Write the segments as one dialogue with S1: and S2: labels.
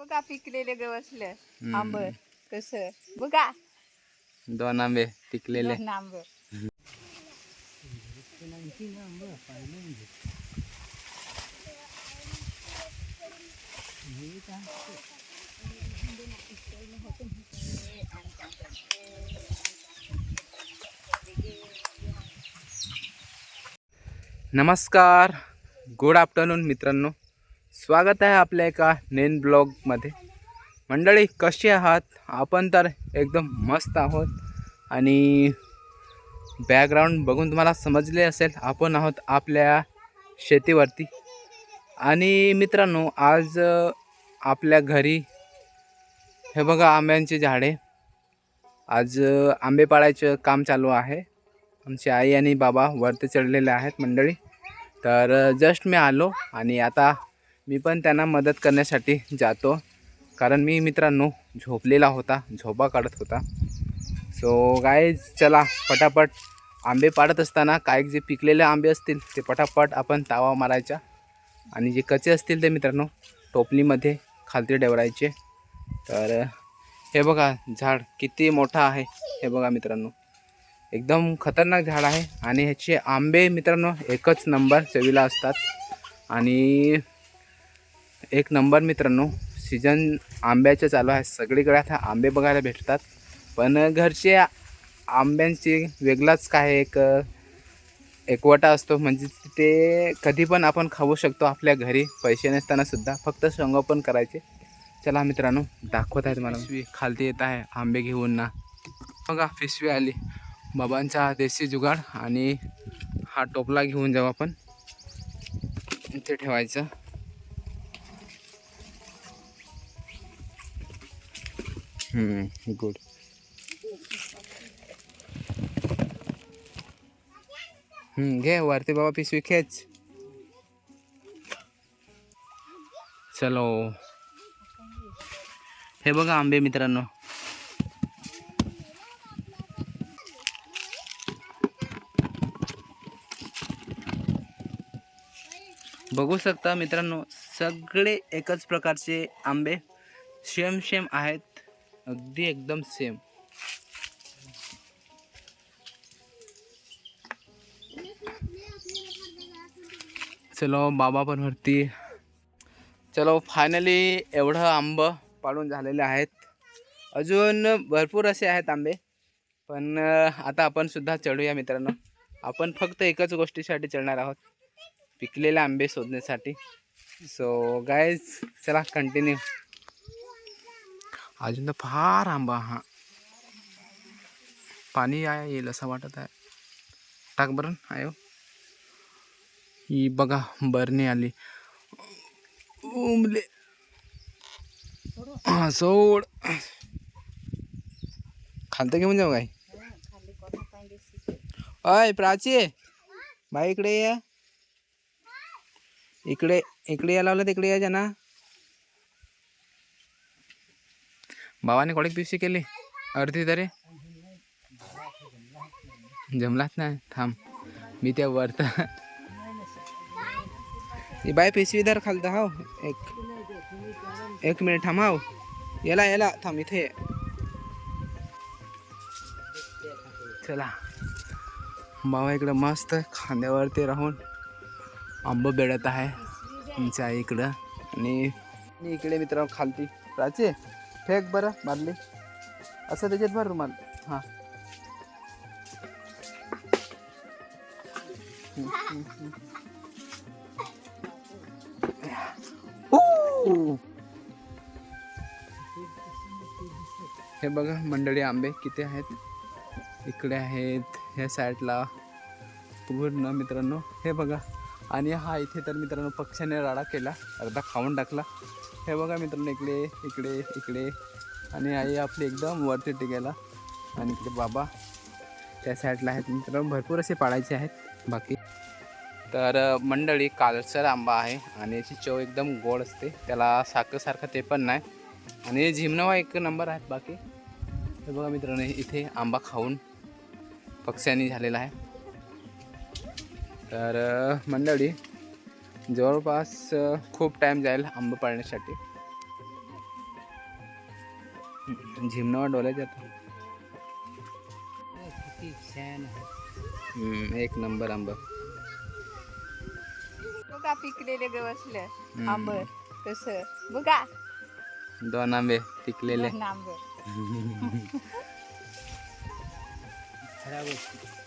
S1: बघा पिकलेले गवसलं. आंब कस? बघा.
S2: दोन आंबे पिकलेले.
S1: दोन आंब.
S2: नमस्कार. गुड आफ्टरनून मित्रांनो. स्वागत आहे आपल्या एका नेन ब्लॉगमध्ये. मंडळी कशी आहात? आपण तर एकदम मस्त आहोत आणि बॅकग्राऊंड बघून तुम्हाला समजले असेल आपण आहोत आपल्या शेतीवरती. आणि मित्रांनो आज आपल्या घरी हे बघा आंब्यांची झाडे. आज आंबे पाळायचं काम चालू आहे. आमची आई आणि बाबा वरती चढलेले आहेत मंडळी. तर जस्ट मी आलो आणि आता मी पण त्यांना मदत करण्यासाठी जातो. कारण मी मित्रांनो झोपलेला होता झोपा काढत होता. सो गाय चला पटापट आंबे पाडत असताना काय जे पिकलेले आंबे असतील ते पटापट आपण तावा मारायचा. आणि जे कच्चे असतील ते मित्रांनो टोपलीमध्ये खालती डेवरायचे. तर हे बघा झाड किती मोठं आहे. हे बघा मित्रांनो. एकदम खतरनाक झाड आहे. आणि ह्याचे आंबे मित्रांनो एकच नंबर चवीला असतात. आणि एक नंबर मित्रांनो सीजन आंब्याचं चालू आहे. सगळीकडे आता आंबे बघायला भेटतात. पण घरचे आंब्यांची वेगळाच काय एक एकवटा असतो. म्हणजे ते कधी पण आपण खाऊ शकतो आपल्या घरी. पैसे नसतानासुद्धा फक्त संगोपन करायचे. चला मित्रांनो दाखवत आहे तुम्हाला. पिशवी खालती येत आहे आंबे घेऊन ना. बघा पिशवी आली. बाबांचा देशी जुगाड आणि हा टोपला घेऊन जाऊ आपण. इथे ठेवायचं. गुड घे वरती बाबा पिशवी खेच. चलो. हे बघा आंबे मित्रांनो. बघू शकता मित्रांनो सगळे एकच प्रकारचे आंबे सेम सेम आहेत. अगदी एकदम सेम चलो बाबा पण वरती. चलो फायनली एवढं आंब पाडून झालेले आहेत. अजून भरपूर असे आहेत आंबे पण आता आपण सुद्धा चढूया मित्रांनो. आपण फक्त एकच गोष्टीसाठी चढणार आहोत पिकलेले आंबे शोधण्यासाठी. सो गायज चला कंटिन्यू अजून तर फार आंबा हा. पाणी आहे येईल असं वाटत आहे. टाक बरं, आयो. ही बघा, बरणी आली. उमले. हा, सोड. खालतं घेऊन जाऊ काय? अय प्राची. बाई इकडे ये. इकडे इकडे या लावलं, तिकडे यायच्या ना भावाने कोडीक पिशी केली. अर्धी तरी. जमलाच नाही. थांब. मी त्या वरत. ही बाय पिशवी धर खालत हाव. एक एक मिनिट थांब हाव याला याला. थांब इथे. चला. बाबा इकडं मस्त खांद्यावरती राहून आंब बेडत आहे. आमच्या इकडं. आणि आणि इकडे मित्र खालती. प्राची फेक बरं मारली असं त्याच्यात भर रुमाल. हां. हे बघा मंडळी आंबे किती आहेत? इकडे आहेत ह्या साईडला. पूर्ण मित्रांनो हे बघा. आणि हा इथे तर मित्रांनो पक्ष्याने राडा केला अर्धा खाऊन टाकला. हे बघा मित्रांनो इकडे इकडे इकडे. आणि आई आपली एकदम वरती टिकायला आणि इकडे बाबा त्या साईडला आहेत मित्रांनो. भरपूर असे पाळायचे आहेत. बाकी तर मंडळी कालसर आंबा आहे आणि याची चव एकदम गोड असते. त्याला साखरसारखं ते पण नाही. आणि झिमनवा एक नंबर आहेत बाकी. हे बघा मित्रांनो इथे आंबा खाऊन पक्ष्यांनी झालेला आहे. तर मंडळी जवळपास खूप टाईम जाईल आंबा पाळण्यासाठी. झिमणावर डोल्या जातो एक नंबर आंबा.
S1: बघा पिकलेले गवसलं. आंब कस बघा.
S2: दोन आंबे पिकलेले.
S1: दोन आंब.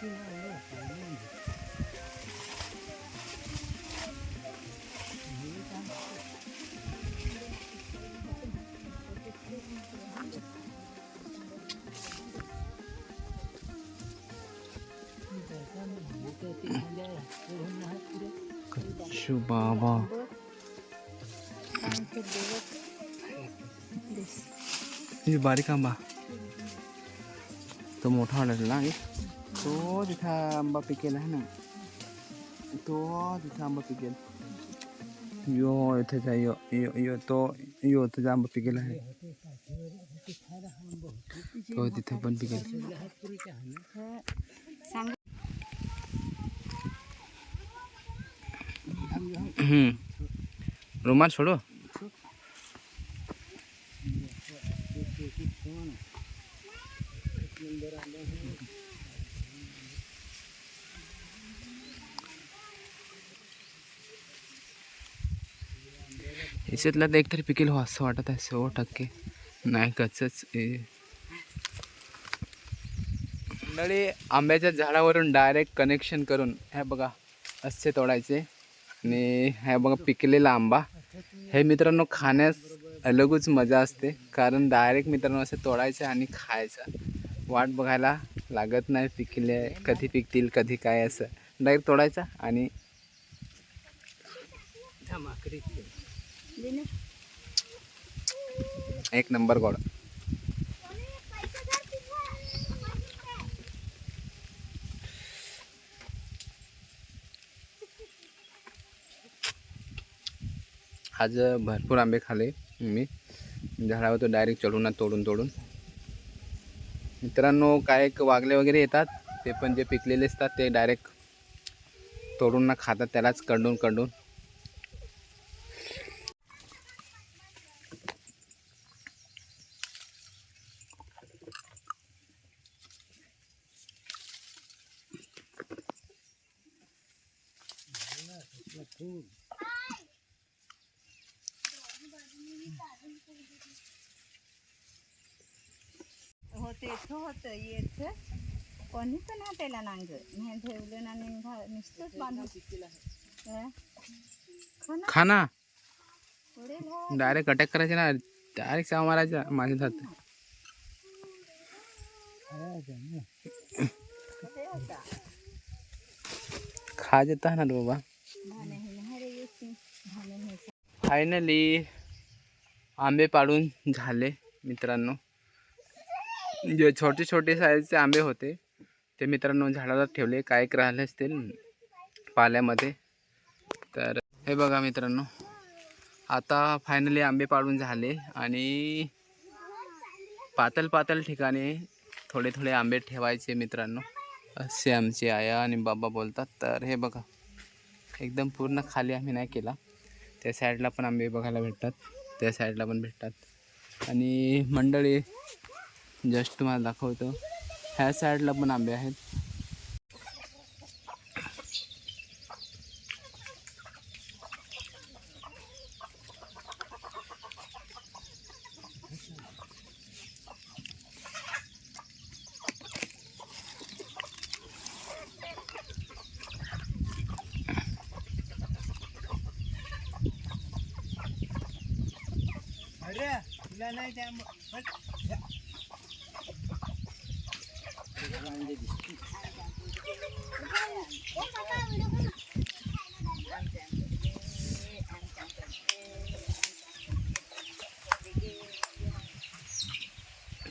S3: खराब असते
S2: शू बाबा हे बारीक आंबा तो मोठा वाटत ना हे? तो तिथं आंबा पिकेल आहे ना तो तिथं आंबा पिकेल यो इथे जा यो यो यो तो यो तुझा आंबा पिकेल आहे तो तिथे पण पिकेल रुमाल सोडो याच्यातला तर एकतरी पिकेल हो असं वाटत आहे हो, सव्वा टक्के. नाही कसंच मंडळी आंब्याच्या झाडावरून डायरेक्ट कनेक्शन करून हे बघा असे तोडायचे. आणि हे बघा पिकलेला आंबा. हे मित्रांनो खाण्यास अलगच मजा असते. कारण डायरेक्ट मित्रांनो असे तोडायचे आणि खायचं. वाट बघायला लागत नाही पिकले कधी पिकतील कधी काय असं. डायरेक्ट तोडायचा आणि एक नंबर गोड. आज भरपूर आंबे खाले मी. झाडावर तो डायरेक्ट चढून तोडून तोडून. मित्रांनो काय एक वागले वगैरे येतात. ते पण जे पिकलेले असतात ते डायरेक्ट तोडून ना खातात. त्यालाच कंडून कंडून.
S1: होते होतं येत कोणी पण हातायला नांग मी ठेवलं ना निघा नुसतंच बांधून. खा ना
S2: खाना? डायरेक्ट अटॅक करायचे ना डायरेक्ट चाव मारायचा माझ्या हात. खा देता ना बाबा. फायनली आंबे पाडून झाले मित्रांनो. जे छोटे छोटे साईजचे आंबे होते ते मित्रांनो झाडाला ठेवले. काय एक राहिले असतील? पाल्यामध्ये. तर हे बघा मित्रांनो. आता फायनली आंबे पाडून झाले आणि पातळ पातळ ठिकाणी थोडे थोडे आंबे ठेवायचे मित्रांनो. असे आमचे आया आणि बाबा बोलतात. तर हे बघा. एकदम पूर्ण खाली आम्ही नाही केला. त्या साईडला पण आंबे बघायला भेटतात. त्या साईडला पण भेटतात. आणि मंडळी जस्ट तुम्हाला दाखवतो. ह्या साईडला पण आंबे आहेत.
S3: अरे तुला नाही त्या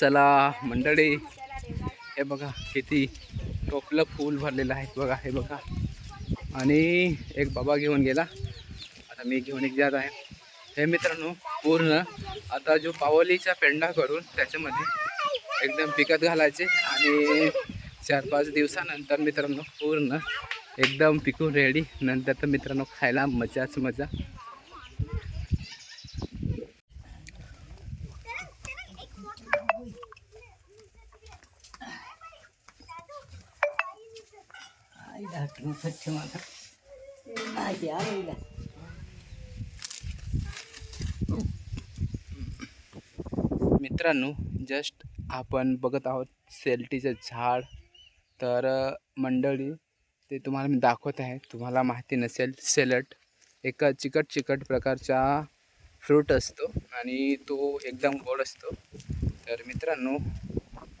S2: चला मंडळी. हे बघा किती टोपलं फूल भरलेलं आहे. बघा हे बघा. आणि एक बाबा घेऊन गेला. आता मी घेऊन एक जात आहे. हे मित्रांनो पूर्ण. आता जो पावलीचा पेंडा करून त्याच्यामध्ये एकदम पिकत घालायचे आणि चार पाच दिवसानंतर मित्रांनो पूर्ण एकदम पिकून रेडी नंतर तर मित्रांनो खायला मजाच मजा.
S3: आई.
S2: मित्रांनो जस्ट आपण बघत आहोत सेल्टीचं झाड. तर मंडळी ते तुम्हाला मी दाखवत आहे. तुम्हाला माहिती नसेल सेलट एक चिकट चिकट प्रकारचा फ्रूट असतो आणि तो एकदम गोड असतो. तर मित्रांनो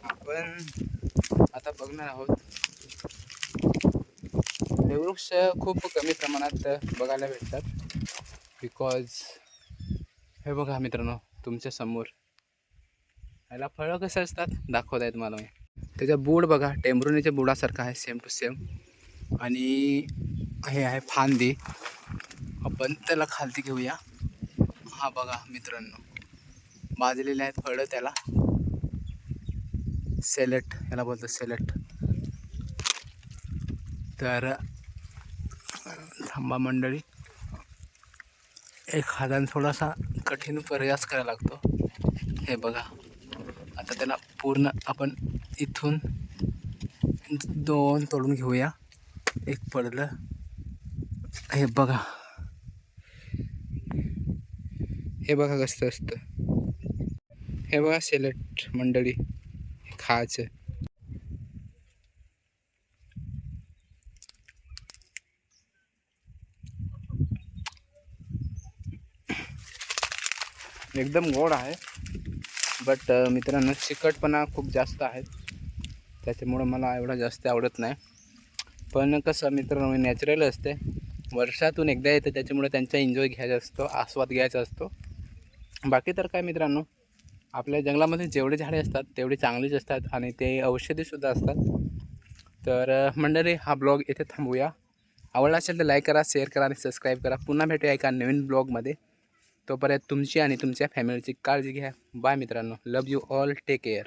S2: आपण आता बघणार आहोत. हे वृक्ष खूप कमी प्रमाणात बघायला भेटतात. बिकॉज हे बघा मित्रांनो तुमच्यासमोर. याला फळं कसं असतात? दाखवत आहे तुम्हाला मी. त्याचा बूड बघा टेंभरुणीच्या बुडासारखा आहे सेम टू सेम आणि हे आहे फांदी. आपण त्याला खालती घेऊया. हा बघा मित्रांनो. भाजलेले आहेत फळं त्याला. सेलट याला बोलतो सेलट तर थांबा मंडळी. एक हाताने थोडासा कठीण प्रयास करायला लागतो. हे बघा. आता त्याला पूर्ण आपण इथून दोन तोडून घेऊया. एक पडलं. हे बघा. हे बघा कसं असतं. हे बघा सिलेक्ट मंडळी. खायचं. एकदम गोड आहे. बट मित्रांनो चिकटपणा खूप जास्त आहे. त्याच्यामुळं मला एवढं जास्त आवडत नाही. पण कसं मित्रांनो नॅचरल असते. वर्षातून एकदा येतं त्याच्यामुळे त्यांचा एन्जॉय घ्यायचा असतो आस्वाद घ्यायचा असतो. बाकी तर काय मित्रांनो आपल्या जंगलामध्ये जेवढे झाडे असतात तेवढे चांगलीच असतात आणि ते औषधीसुद्धा असतात. तर मंडळी हा ब्लॉग इथे थांबूया. आवडला असेल तर लाईक करा शेअर करा आणि सबस्क्राईब करा. पुन्हा भेटूया एका नवीन ब्लॉगमध्ये. तोपर्यंत तुमची आणि तुमच्या फॅमिलीची काळजी घ्या. बाय मित्रांनो. Love you all take care